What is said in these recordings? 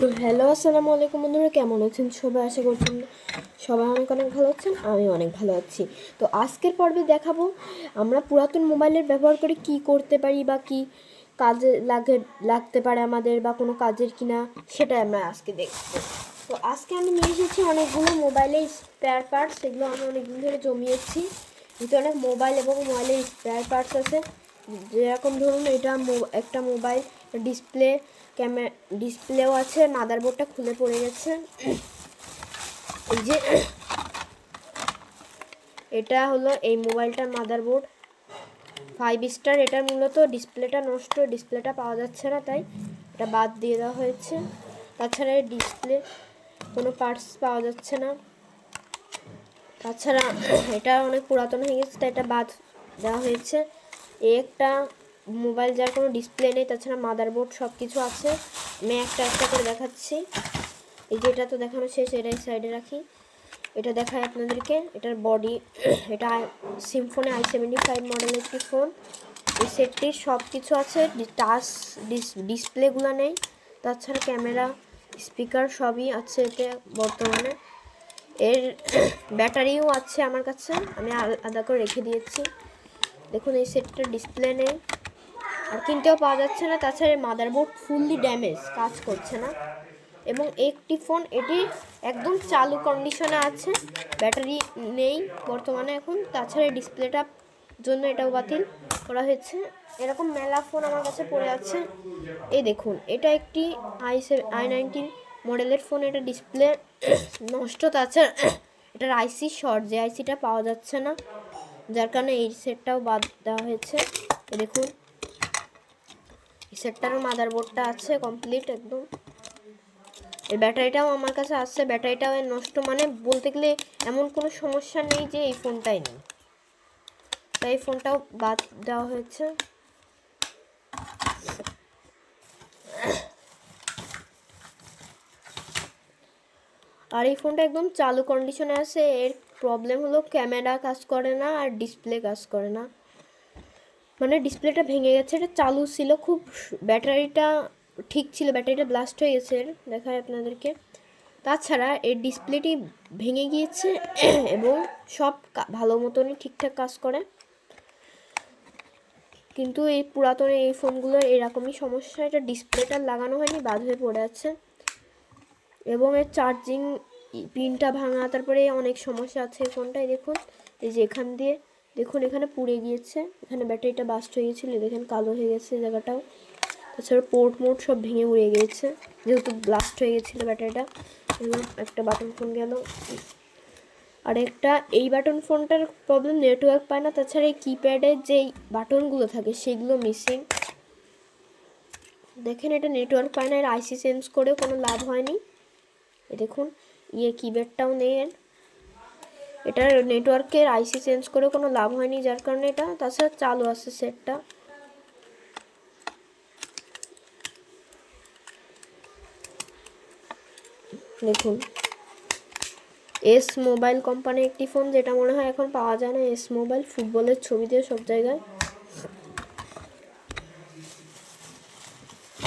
তো হ্যালো, আসসালামু আলাইকুম বন্ধুরা, কেমন আছেন সবাই? আশা করছেন সবাই অনেক অনেক ভালো আছেন আমি অনেক ভালো আছি। তো আজকের পর্বে দেখাবো আমরা পুরাতন মোবাইলের ব্যবহার করে কি করতে পারি বা কি কাজে লাগে, লাগতে পারে আমাদের বা কোনো কাজের কিনা সেটা আমরা আজকে দেখব। তো আজকে আমি নিয়ে এসেছি অনেকগুলো মোবাইলের স্পেয়ার পার্টস সেগুলো আমি অনেকদিন ধরে জমিয়েছি। ভিতরে অনেক মোবাইল এবং মোবাইলের স্পেয়ার পার্টস আছে। যেরকম ধরুন, এটা একটা মোবাইল ডিসপ্লে ক্যামেরা ডিসপ্লেও আছে, মাদারবোর্ডটা খুলে পড়ে গেছে। এই যে, এটা হলো এই মোবাইলটার মাদারবোর্ড। ফাইভ স্টার এটার মূলত ডিসপ্লেটা নষ্ট, ডিসপ্লেটা পাওয়া যাচ্ছে না, তাই এটা বাদ দিয়ে দেওয়া হয়েছে। তাছাড়া ডিসপ্লে কোনো পার্টস পাওয়া যাচ্ছে না। তাছাড়া এটা অনেক পুরাতন হয়ে গেছে, তাই এটা বাদ দেওয়া হয়েছে। এই একটা মোবাইল যার কোনো ডিসপ্লে নেই, তাছাড়া মাদারবোর্ড সব কিছু আছে। আমি একটা একটা করে দেখাচ্ছি। এই যে এটা তো দেখানো শেষ, এটাই সাইডে রাখি। এটা দেখায় আপনাদেরকে। এটার বডি এটা সিম্ফোনে আই সেভেন্টি ফাইভ মডেলের একটি ফোন এই সেটটির সব কিছু আছে টাচ ডিসপ্লেগুলো নেই। তাছাড়া ক্যামেরা স্পিকার সবই আছে এতে বর্তমানে। এর ব্যাটারিও আছে আমার কাছে। আমি আলাদা করে রেখে দিয়েছি। দেখুন, এই সেটটার ডিসপ্লে নেই। আর কিনতেও পাওয়া যাচ্ছে না। তাছাড়া মাদারবোর্ড ফুললি ড্যামেজ কাজ করছে না। এবং একটি ফোন এটি একদম চালু কন্ডিশনে আছে। ব্যাটারি নেই বর্তমানে এখন। তাছাড়া ডিসপ্লেটা জন্য এটাও বাতিল করা হয়েছে। এরকম মেলা ফোন আমার কাছে পড়ে আছে। এই দেখুন, এটা একটি আই সে আই নাইনটিন মডেলের ফোন এটা ডিসপ্লে নষ্ট। তাছাড়া এটার আইসি শর্ট যে আইসিটা পাওয়া যাচ্ছে না। যার কারণে এই সেটটাও বাদ দেওয়া হয়েছে। দেখুন এই সেটটারও মাদারবোর্ডটা আছে কমপ্লিট একদম। এই ব্যাটারিটাও আমার কাছে আসছে, ব্যাটারিটাও এর নষ্ট মানে বলতে গেলে এমন কোনো সমস্যা নেই যে এই ফোনটাই নেই। তাই এই ফোনটাও বাদ দেওয়া হয়েছে। আর এই ফোনটা একদম চালু কন্ডিশনে আছে, এর প্রবলেম হলো ক্যামেরা কাজ করে না আর ডিসপ্লে কাজ করে না। মানে ডিসপ্লেটা ভেঙে গেছে, এটা চালু ছিল, খুব ব্যাটারিটা ঠিক ছিল, ব্যাটারিটা ব্লাস্ট হয়ে গেছে দেখায় আপনাদেরকে। তাছাড়া এর ডিসপ্লেটি ভেঙে গিয়েছে এবং সব ভালো মতনই ঠিকঠাক কাজ করে। কিন্তু এই পুরাতন এই ফোনগুলোর এরকমই সমস্যা, এটা ডিসপ্লেটা লাগানো হয়নি, বাদ হয়ে পড়ে আছে। এবং এর চার্জিং পিনটা ভাঙা, তারপরে অনেক সমস্যা আছে এই ফোনটায়, দেখুন। এই যে এখান দিয়ে দেখুন, এখানে পুড়ে গিয়েছে। এখানে ব্যাটারিটা বাস্ট হয়ে গেছিল দেখেন কালো হয়ে গেছে জায়গাটাও। তাছাড়া পোর্ট মোট সব ভেঙে উড়ে গিয়েছে, যেহেতু ব্লাস্ট হয়ে গেছিল ব্যাটারিটা। এবং একটা বাটন ফোন গেল। আর একটা, এই বাটন ফোনটার প্রবলেম নেটওয়ার্ক পায় না, তাছাড়া এই কিপ্যাডের যেই বাটনগুলো থাকে, সেগুলো মিসিং দেখেন, এটা নেটওয়ার্ক পায় না, এর আইসি চেঞ্জ করে কোনো লাভ হয়নি। দেখুন ইয়ে কিপ্যাডটাও নেই এর। এটার নেটওয়ার্কের আইসি চেঞ্জ করে কোনো লাভ হয়নি, যার কারণে এটা, তাছাড়া চালু আছে সেটটা দেখুন এস মোবাইল কোম্পানির একটি ফোন যেটা মনে হয় এখন পাওয়া যায় না এস মোবাইল ফুটবলের ছবি দিয়ে সব জায়গায়।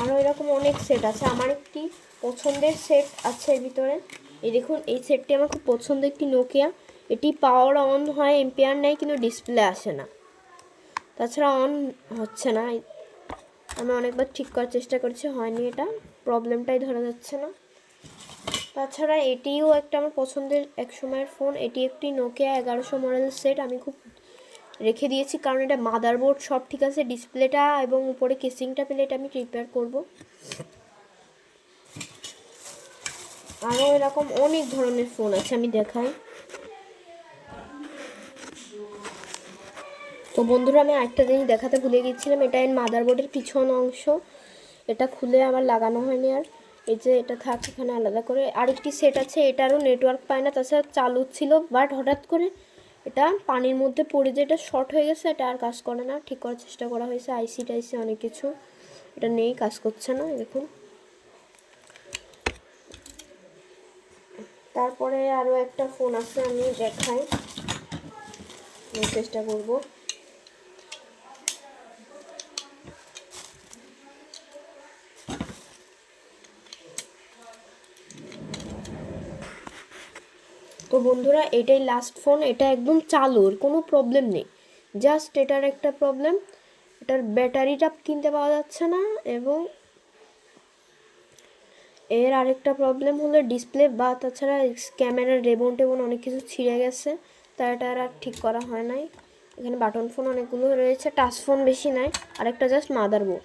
আরও এরকম অনেক সেট আছে, আমার একটি পছন্দের সেট আছে এর ভিতরে। এই দেখুন, এই সেটটি আমার খুব পছন্দের একটি নোকিয়া এটি পাওয়ার অন হয় এম্পিয়ার নেয়, কিন্তু ডিসপ্লে আসে না। তাছাড়া অন হচ্ছে না। আমি অনেকবার ঠিক করার চেষ্টা করছি, হয়নি এটা। প্রবলেমটাই ধরা যাচ্ছে না। তাছাড়া এটিও একটা আমার পছন্দের এক সময়ের ফোন এটি একটি নোকিয়া এগারোশো মডেল সেট আমি খুব রেখে দিয়েছি, কারণ এটা মাদারবোর্ড সব ঠিক আছে। ডিসপ্লেটা এবং উপরে কেসিংটা পেলে এটা আমি রিপেয়ার করব। আরও এরকম অনেক ধরনের ফোন আছে, আমি দেখাই। তো বন্ধুরা, আমি আরেকটা জিনিস দেখাতে ভুলে গিয়েছিলাম এটা এর মাদারবোর্ডের পিছন অংশ। এটা খুলে আবার লাগানো হয়নি আর। এই যে এটা থাক, এখানে আলাদা করে। আরেকটি সেট আছে, এটারও নেটওয়ার্ক পায় না, তাছাড়া চালু ছিল বাট হঠাৎ করে এটা পানির মধ্যে পড়ে যে এটা শর্ট হয়ে গেছে, এটা আর কাজ করে না। ঠিক করার চেষ্টা করা হয়েছে আইসি টাইসি অনেক কিছু। এটা নেই কাজ করছে না, দেখুন। তারপরে আরও একটা ফোন আছে, আমি দেখাই। চেষ্টা করব। বন্ধুরা, এটাই লাস্ট ফোন এটা একদম চালু এর কোনো প্রবলেম নেই। জাস্ট এটার একটা প্রবলেম এটার ব্যাটারিটা কিনতে পাওয়া যাচ্ছে না এবং এর আরেকটা প্রবলেম হলো ডিসপ্লে বা তাছাড়া ক্যামেরার রেবন টেবন অনেক কিছু ছিঁড়ে গেছে, তা এটা আর ঠিক করা হয় নাই। এখানে বাটন ফোন অনেকগুলো রয়েছে টাচ ফোন বেশি নাই, আরেকটা জাস্ট মাদার বোর্ড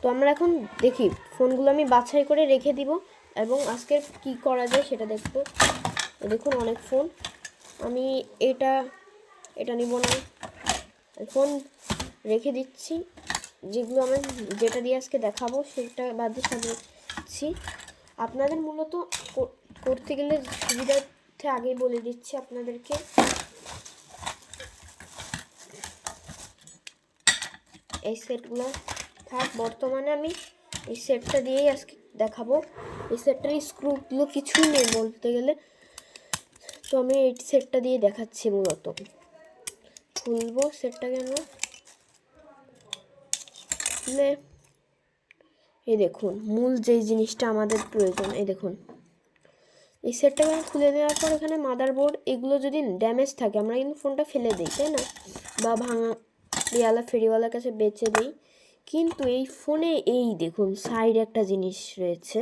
তো আমরা এখন দেখি ফোনগুলো আমি বাছাই করে রেখে দিব এবং আজকে কি করা যায় সেটা দেখব। দেখুন অনেক ফোন আমি এটা এটা নিব না। ফোন রেখে দিচ্ছি। যেগুলো আমি, যেটা দিয়ে আজকে দেখাবো, সেটা বাদে সাজাচ্ছি আপনাদের মূলত কর- করতে গেলে সুবিধার্থে আগেই বলে দিচ্ছি আপনাদেরকে। এই সেটগুলো থাক, বর্তমানে আমি এই সেটটা দিয়েই আজকে দেখাবো। এই সেটটার স্ক্রুগুলো কিছুই নেই বলতে গেলে। তো আমি এই সেটটা দিয়ে দেখাচ্ছি মূলত। খুলবো সেটটাকে আমরা খুলে এই দেখুন, মূল যেই জিনিসটা আমাদের প্রয়োজন, এই দেখুন। এই সেটটাকে আমি খুলে দেওয়ার পর এখানে মাদারবোর্ড এগুলো যদি ড্যামেজ থাকে, আমরা কিন্তু ফোনটা ফেলে দিই, তাই না? বা ভাঙা দেওয়ালা ফেরিওয়ালার কাছে বেচে দিই। কিন্তু এই ফোনে এই দেখুন সাইড একটা জিনিস রয়েছে।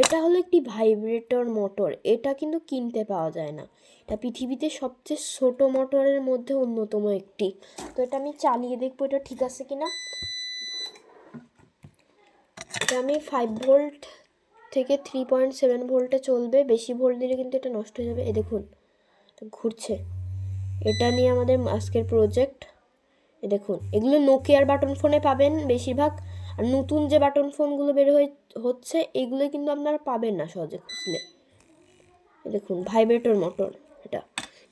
এটা হলো একটি ভাইব্রেটর মোটর এটা কিন্তু কিনতে পাওয়া যায় না। এটা পৃথিবীতে সবচেয়ে ছোট মোটরের মধ্যে অন্যতম একটি। তো এটা আমি চালিয়ে দেখব এটা ঠিক আছে কিনা? এটা আমি ফাইভ ভোল্ট থেকে থ্রি পয়েন্ট সেভেন ভোল্টে চলবে, বেশি ভোল্ট দিলে কিন্তু এটা নষ্ট হয়ে যাবে। এ দেখুন ঘুরছে। এটা নিয়ে আমাদের আজকের প্রজেক্ট দেখুন, এগুলো নোকিয়ার বাটন ফোনে পাবেন বেশিরভাগ। আর নতুন যে বাটন ফোনগুলো বের হয়ে হচ্ছে, এগুলো কিন্তু আপনারা পাবেন না সহজে খুঁজলে। দেখুন ভাইব্রেটর মোটর এটা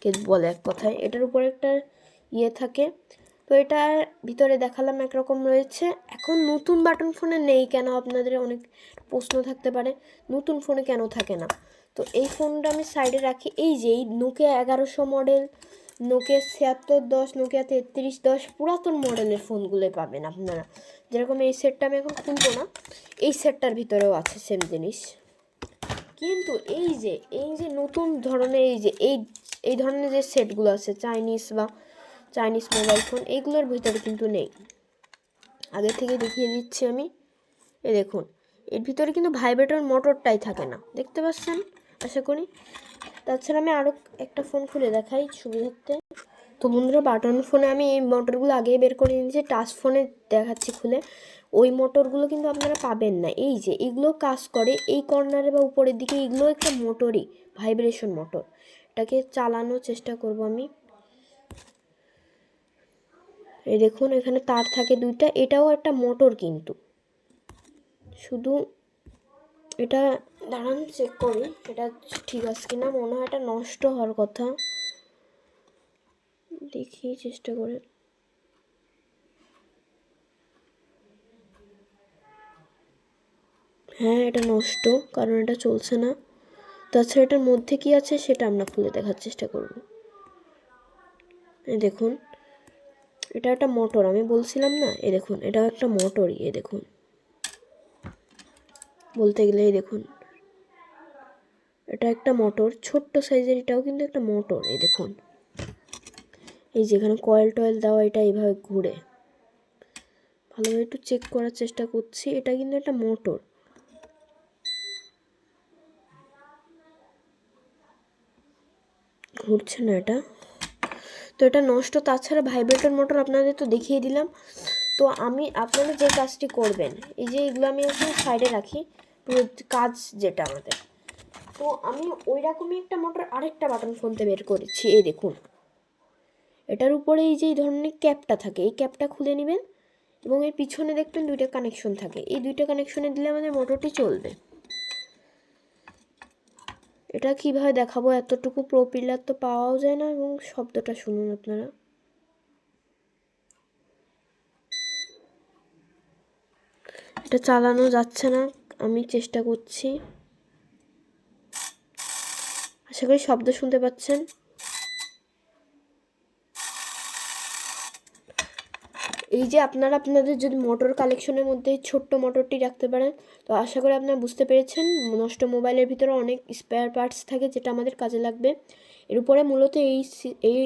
কে বলে এক কথায়। এটার উপর একটা ইয়ে থাকে। তো এটার ভিতরে দেখালাম একরকম রয়েছে। এখন নতুন বাটন ফোনে নেই কেন? আপনাদের অনেক প্রশ্ন থাকতে পারে। নতুন ফোনে কেন থাকে না? তো এই ফোনটা আমি সাইডে রাখি। এই যে, এই নোকিয়া এগারোশো মডেল নোকিয়া ছিয়াত্তর দশ নোকিয়া তেত্রিশ দশ পুরাতন মডেলের ফোনগুলোই পাবেন আপনারা। যেরকম এই সেটটা আমি এখন খুলবো না, এই সেটটার ভিতরেও আছে সেম জিনিস। কিন্তু এই যে এই যে নতুন ধরনের এই যে, এই এই ধরনের যে সেটগুলো আছে চাইনিজ বা চাইনিজ মোবাইল ফোন এইগুলোর ভিতরে কিন্তু নেই। আগে থেকে দেখিয়ে দিচ্ছি আমি। এই দেখুন, এর ভিতরে কিন্তু ভাইব্রেটর মোটরটাই থাকে না। দেখতে পাচ্ছেন? আশা করি। তাছাড়া আমি আরও একটা ফোন খুলে দেখাই সুবিধার্থে। তো বন্ধুরা, বাটন ফোনে আমি এই মোটরগুলো আগেই বের করে নিয়েছি টাচ ফোনে দেখাচ্ছি খুলে। ওই মোটরগুলো কিন্তু আপনারা পাবেন না। এই যে, এগুলো কাজ করে এই কর্নারে বা উপরের দিকে, এগুলো একটা মোটরই ভাইব্রেশন মোটর এটাকে চালানোর চেষ্টা করব আমি। এই দেখুন, এখানে তার থাকে দুইটা, এটাও একটা মোটর কিন্তু। শুধু এটা, দাঁড়ান চেক করি, এটা ঠিক আছে কিনা, মনে হয় এটা নষ্ট হওয়ার কথা। দেখি, চেষ্টা করে। হ্যাঁ এটা নষ্ট, কারণ এটা চলছে না। তাছাড়া এটার মধ্যে কি আছে, সেটা আমরা খুলে দেখার চেষ্টা করব। দেখুন, এটা একটা মোটর আমি বলছিলাম না? এ দেখুন, এটাও একটা মোটরই এ দেখুন। বলতে গেলে এই দেখুন, এটা একটা মোটর, ছোট্ট সাইজের এটাও কিন্তু একটা মোটর, এই দেখুন। এই যেখানে কয়েল টয়েল দেওয়া, এটা এইভাবে ঘুরে। ভালোভাবে একটু চেক করার চেষ্টা করছি, এটা কিন্তু একটা মোটর। ঘুরছে না এটা। তো এটা নষ্ট, তাছাড়া ভাইব্রেটর মোটর আপনাদের তো দেখিয়ে দিলাম। তো আমি, আপনারা যে কাজটি করবেন, এই যে এগুলো আমি এখন সাইডে রাখি কাজ যেটা আমাদের। তো আমি ওই রকমই একটা মোটর আরেকটা বাটন ফোনতে বের করেছি, এই দেখুন। এটার উপরে এই যে এই ধরনের ক্যাপটা থাকে, এই ক্যাপটা খুলে নেবেন এবং এর পিছনে দেখবেন দুইটা কানেকশন থাকে। এই দুইটা কানেকশনে দিলে আমাদের মোটরটি চলবে। এটা কীভাবে দেখাবো? এতটুকু প্রপিলার তো পাওয়াও যায় না এবং শব্দটা শুনুন আপনারা। এটা চালানো যাচ্ছে না। আমি চেষ্টা করছি। আশা করি শব্দ শুনতে পাচ্ছেন। এই যে আপনারা আপনাদের যদি মোটর কালেকশনের মধ্যে ছোট্ট মোটরটি রাখতে পারেন, তো আশা করি আপনারা বুঝতে পেরেছেন। নষ্ট মোবাইলের ভিতরে অনেক স্পেয়ার পার্টস থাকে যেটা আমাদের কাজে লাগবে। এর উপরে মূলত এই এই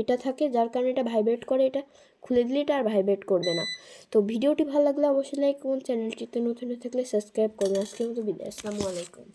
এটা থাকে, যার কারণে এটা ভাইব্রেট করে এটা। খুলে দিলে এটা আর ভাইব্রেট করবে না। তো ভিডিওটি ভালো লাগলে অবশ্যই লাইক করুন চ্যানেলটিতে নতুন থাকলে সাবস্ক্রাইব করবেন আজকের মতো বিদায়, আসসালামু আলাইকুম।